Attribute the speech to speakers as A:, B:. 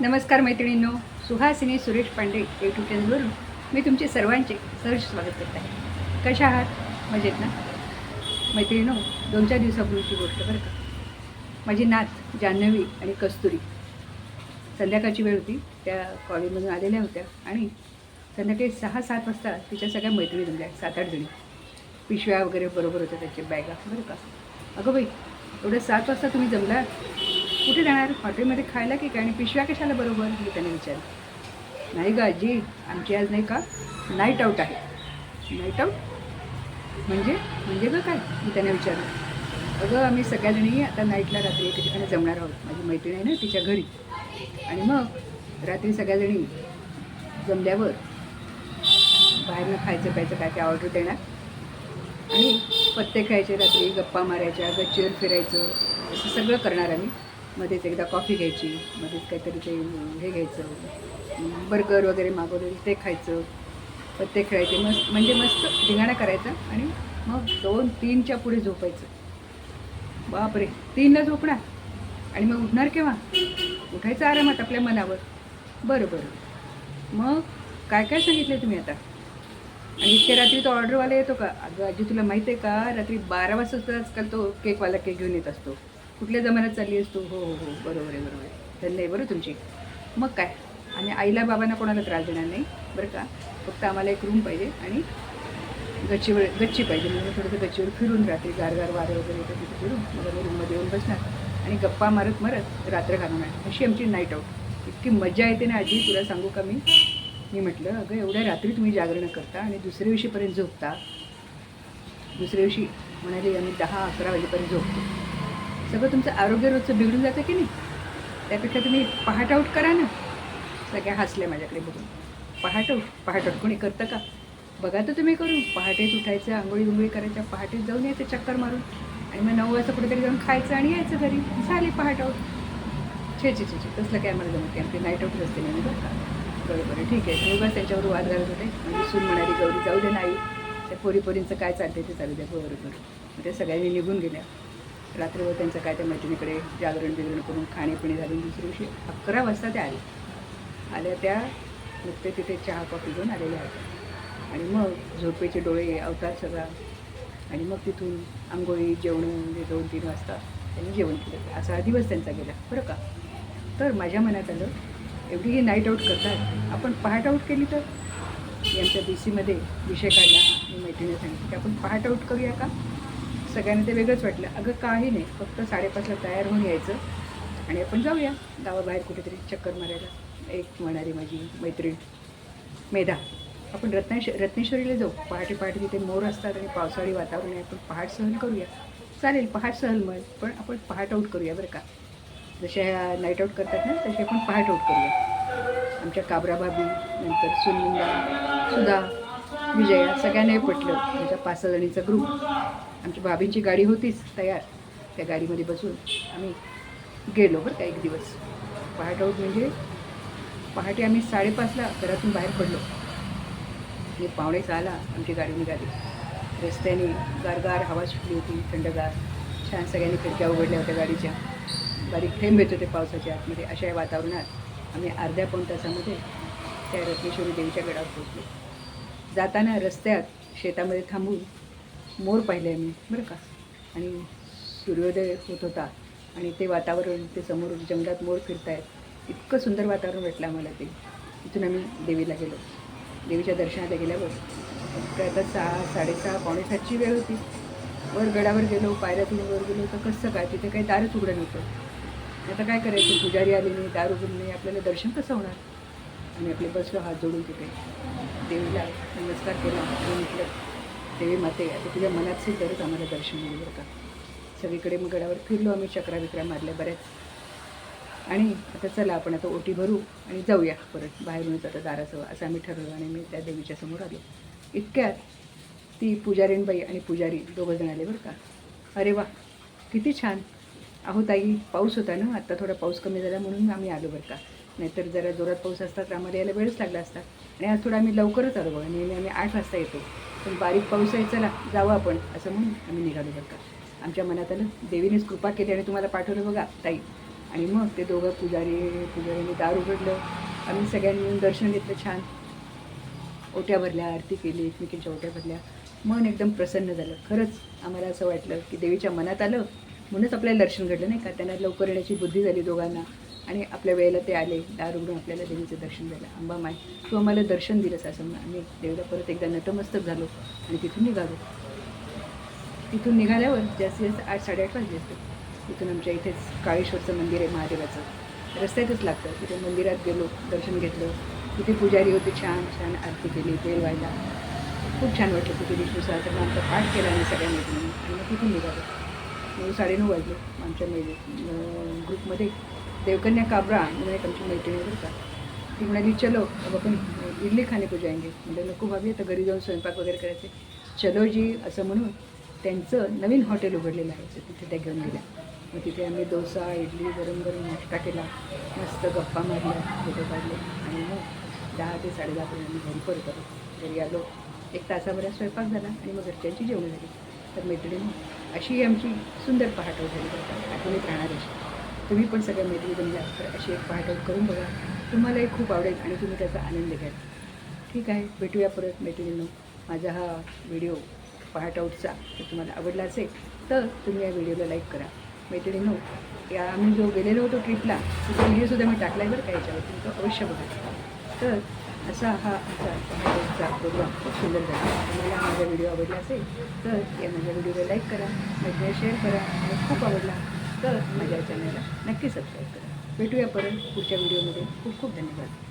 A: नमस्कार मैत्रिणींनो सुहासिनी सुरेश पांडे यूट्यूब चॅनलवरून मी तुमचे सर्वांचे सहर्ष स्वागत करत आहे. कशा आहात? मजेत ना? मैत्रिणीनो दोन चार दिवसापूर्वीची गोष्ट बरं का? माझी नात जान्हवी आणि कस्तुरी संध्याकाळची वेळ होती त्या कॉलेजमधून आलेल्या होत्या आणि संध्याकाळी सहा सात वाजता तिच्या सगळ्या मैत्रिणी जमल्या सात आठ जणी. पिशव्या वगैरे बरोबर होत्या त्याच्या बॅगा बरं का? अगं बाई एवढं सात वाजता तुम्ही जमलात? कुठे जाणार? हॉटेलमध्ये खायला की काय? आणि पिशव्या कशाला बरोबर? मी त्याने विचारलं. नाही ग आजी आमची आज नाही का? नाईट आऊट आहे. नाईट आऊट म्हणजे? म्हणजे ग काय? मी त्याने विचारलं. अगं आम्ही सगळ्याजणी आता नाईटला रात्री एका ठिकाणी जमणार आहोत. माझी मैत्रीण आहे ना तिच्या घरी. आणि मग रात्री सगळ्याजणी जमल्यावर बाहेरनं खायचं प्यायचं काय काय ऑर्डर देणार. आणि पत्ते खायचे रात्री गप्पा मारायच्या गच्चीवर फिरायचं असं सगळं करणार आम्ही. मध्येच एकदा कॉफी घ्यायची मध्येच काहीतरी ते हे घ्यायचं. बर्गर वगैरे मागवलेलं ते खायचं. पत्ते खेळायचे. मस्त म्हणजे मस्त धिंगाणा करायचा आणि मग दोन तीनच्या पुढे झोपायचं. बापरे तीनला झोपणार? आणि मग उठणार केव्हा? उठायचं आरामात आपल्या मनावर. बरं बरं. मग काय काय सांगितलं तुम्ही आता? आणि इतक्या रात्री तो ऑर्डरवाला येतो का? अगं आजी तुला माहिती आहे का? रात्री बारा वाजता सुद्धा आजकाल तो केकवाला केक घेऊन येत असतो. कुठल्या जमान्यात चालली असतो हो हो हो बरोबर आहे बरोबर आहे. धन्य आहे बरं तुमची. मग काय? आणि आईला बाबांना कोणाला त्रास देणार नाही बरं का? फक्त आम्हाला एक रूम पाहिजे आणि गच्चीवर गच्ची पाहिजे. म्हणजे थोडंसं गच्चीवर फिरून रात्री गारगार वारं वगैरे येतं तिथे फिरून. मग रूममध्ये येऊन बसणार. आणि गप्पा मारत मारत रात्र घालवणार. अशी आमची नाईट आऊट इतकी मजा येते ना आजी. तुला सांगू का मी? मी म्हटलं अगं एवढ्या रात्री तुम्ही जागरण करता आणि दुसऱ्या दिवशीपर्यंत झोपता? दुसऱ्या दिवशी म्हणाले आम्ही दहा अकरा वाजेपर्यंत झोपतो. सगळं तुमचं आरोग्य रोजचं बिघडून जातं की नाही? त्यापेक्षा तुम्ही पहाट आऊट करा ना. सगळ्या हसल्या माझ्याकडे बघून. पहाट आऊट पहाट आऊट. कोणी करतं का? बघा तर तुम्ही करू पहाटेच उठायचं आंघोळी गुंगोळी करायच्या पहाटेच जाऊन यायचं चक्कर मारून. आणि मग नऊ वाजता कुठेतरी जाऊन खायचं आणि यायचं घरी. झाले पहाट आऊट. छे छे छे छे. तसलं काय मला जमत नाही. आमची नाईट आऊट असते नाही बरं का? बरं बरं. ठीक आहे. मी बस त्याच्यावर वाद घालत होते. म्हणजे सून म्हणाली गौरी जाऊ दे नाही त्या पोरी पोरींचं काय चालते ते चालू द्या. बरोबर मग त्या सगळ्यांनी निघून गेल्या. रात्रभर त्यांचं काय त्या मैत्रिणीकडे जागरण बिगरण करून खाणेपिणे झाली. दुसऱ्या दिवशी अकरा वाजता त्या आल्या. आल्या त्या नुकते तिथे चहा कॉफी घेऊन आलेल्या होत्या आणि मग झोपेचे डोळे अवतार सगळा. आणि मग तिथून आंघोळी जेवण म्हणजे दोन तीन वाजता त्यांनी जेवण केलं. असा हा दिवस त्यांचा गेला. बरं का? तर माझ्या मनात आलं एवढी ही नाईट आऊट करतात. आपण पहाट आऊट केली तर? यांच्या बी सीमध्ये विषय काढला. मी मैत्रिणी सांगितलं की आपण पहाट आऊट करूया का? सगळ्यांना ते वेगळंच वाटलं. अगं काही नाही. फक्त साडेपाचला तयार होऊन यायचं आणि आपण जाऊया. गावाबाहेर कुठेतरी चक्कर मारायला. एक म्हणारी माझी मैत्रीण मेधा. आपण रत्नेश रत्नेश्वरीला जाऊ. पहाटे पहाटे तिथे मोर असतात आणि पावसाळी वातावरण आहे. आपण पहाट सहल करूया. चालेल पहाट सहल मग पण आपण पहाट आऊट करूया बरं का. जशा नाईट आऊट करतात ना तसे आपण पहाट आऊट करूया. आमच्या काबरा भाभी नंतर सुनिंदा सुधा विजया सगळ्यांना हे पटलं. आमच्या पाच सहा जणींचा ग्रुप आमची बाबींची गाडी होतीच तयार. त्या गाडीमध्ये बसून आम्ही गेलो बरं का एक दिवस. पहाट आऊट म्हणजे पहाटे आम्ही साडेपाचला घरातून बाहेर पडलो. आणि पावणे सहाला आमची गाडी निघाली. रस्त्याने गारगार हवा सुटली होती थंडगार छान सगळ्यांनी खिडक्या उघडल्या होत्या गाडीच्या. बारीक थेंब येत होते पावसाच्या आतमध्ये. अशा या वातावरणात आम्ही अर्ध्या पाऊण तासामध्ये त्या रत्नेश्वरी देवीच्या गडावर पोहोचलो. जाताना रस्त्यात शेतामध्ये थांबून मोर पाहिले मी बरं का? आणि सूर्योदय होत होता आणि ते वातावरण ते समोर जंगलात मोर फिरतायत. इतकं सुंदर वातावरण वाटलं आम्हाला ते. तिथून आम्ही देवीला गेलो. देवीच्या दर्शनाला गेल्यावर काय आता सहा साडेसहा पावणे सातची वेळ होती. वर गडावर गेलो पायऱ्यातून वर गेलो तर कसं काय? तिथे काही दारच उघडं नव्हतं. आता काय करायचं? पुजारी आली नाही दार उघडून नाही. आपल्याला दर्शन कसं होणार? आणि आपले बसलो हात जोडून तिथे. देवीला नमस्कार केला. आणि म्हटलं देवी माते आता तुझ्या मनात असेल तरच आम्हाला दर्शन मिळेल बरं का. सगळीकडे मग गडावर फिरलो आम्ही चक्रा विक्रा मारल्या बऱ्याच. आणि आता चला आपण आता ओटी भरू आणि जाऊया परत. बाहेरूनच आता दाराचं असं आम्ही ठरवलं आणि मी त्या देवीच्या समोर आलो. इतक्यात ती पुजारीणबाई आणि पुजारी दोघं जण आले बरं का. अरे वा किती छान. अहो ताई पाऊस होता ना? आत्ता थोडा पाऊस कमी झाला म्हणून आम्ही आलो बरं का. नाहीतर जरा जोरात पाऊस असता तर आम्हाला यायला वेळच लागला असता. आणि आज थोडा आम्ही लवकरच आलो बघा. नेहमी आम्ही आठ वाजता येतो. पण बारीक पाऊस आहे चला जावं आपण. असं म्हणून आम्ही निघालो बरं का. आमच्या मनात आलं देवीनेच कृपा केली आणि तुम्हाला पाठवलं बघा ताई. आणि मग ते दोघं पुजारी पुजारीने दार उघडलं आम्ही सगळ्यांनी मिळून दर्शन घेतलं छान. ओट्या भरल्या आरती केली एकमेकींच्या ओट्या भरल्या. मन एकदम प्रसन्न झालं. खरंच आम्हाला असं वाटलं की देवीच्या मनात आलं. म्हणूनच आपल्याला दर्शन घडलं नाही का? त्यांना लवकर येण्याची बुद्धी झाली दोघांना. आणि आपल्या वेळेला ते आले दारुग्ण आपल्याला देवीचं दर्शन झालं. अंबामाय तू आम्हाला दर्शन दिलंस असं म्हणून आम्ही देवीला परत एकदा नतमस्तक झालो आणि तिथून निघालो. तिथून निघाल्यावर जास्तीत जास्त आठ साडेआठ वाजले असते तिथून आमच्या इथेच काळेश्वरचं मंदिर आहे महादेवाचं. रस्त्यातच लागतं. तिथे मंदिरात गेलो दर्शन घेतलं. तिथे पुजारी होते छान छान आरती केली तेल व्हायला खूप छान वाटलं तिथे विष्णू सहस्रनामचा पाठ केला आम्ही सगळ्या मैत्रिणी आणि मग तिथून निघालो. नऊ साडेनऊ वाजले आमच्या मैत्री ग्रुपमध्ये देवकन्या काबरा म्हणून एक आमची मैत्रिणी बरं का. ती म्हणाली चलो अब आपण इडली खाने को जाएंगे. म्हणजे नको भाभी आता घरी जाऊन स्वयंपाक वगैरे करायचे. चलो जी असं म्हणून त्यांचं नवीन हॉटेल उघडलेलं आहे तिथे त्या घेऊन गेल्या. मग तिथे आम्ही डोसा इडली गरम गरम नाश्ता केला. मस्त गप्पा मारल्या फोटो काढले आणि मग दहा ते साडेदहापर्यंत आम्ही घरी परत आलो. घरी आलो. एक तासाभरात स्वयंपाक झाला आणि मग घरच्यांची जेवण झाली. तर मैत्रिणी अशी आमची सुंदर पहाट झाली बरं आठवणीत राहणार अशी. तुम्ही पण सगळ्या मैत्रिणी बनल्या तर अशी एक पहाट करून बघा. तुम्हालाही खूप आवडेल आणि तुम्ही त्याचा आनंद घ्याल. ठीक आहे भेटूया परत मैत्रिणींनो. माझा हा व्हिडिओ पहाट आऊटचा जर तुम्हाला आवडला असेल तर तुम्ही या व्हिडिओला लाईक करा. मैत्रिणींनो या आम्ही जो गेलेलो होतो ट्रिपला तो व्हिडिओसुद्धा मी टाकला आहे बरं का याच्यावरती तो अवश्य बघा. तर असा हा आमचा पहाटेचा प्रोग्राम खूप सुंदर झाला. तुम्हाला माझा व्हिडिओ आवडला असेल तर या माझ्या व्हिडिओला लाईक करा मैत्रिणी शेअर करा. आणि खूप आवडला. तर माझ्या चॅनलला नक्की सबस्क्राईब करा. भेटूया परत पुढच्या व्हिडिओमध्ये खूप खूप धन्यवाद.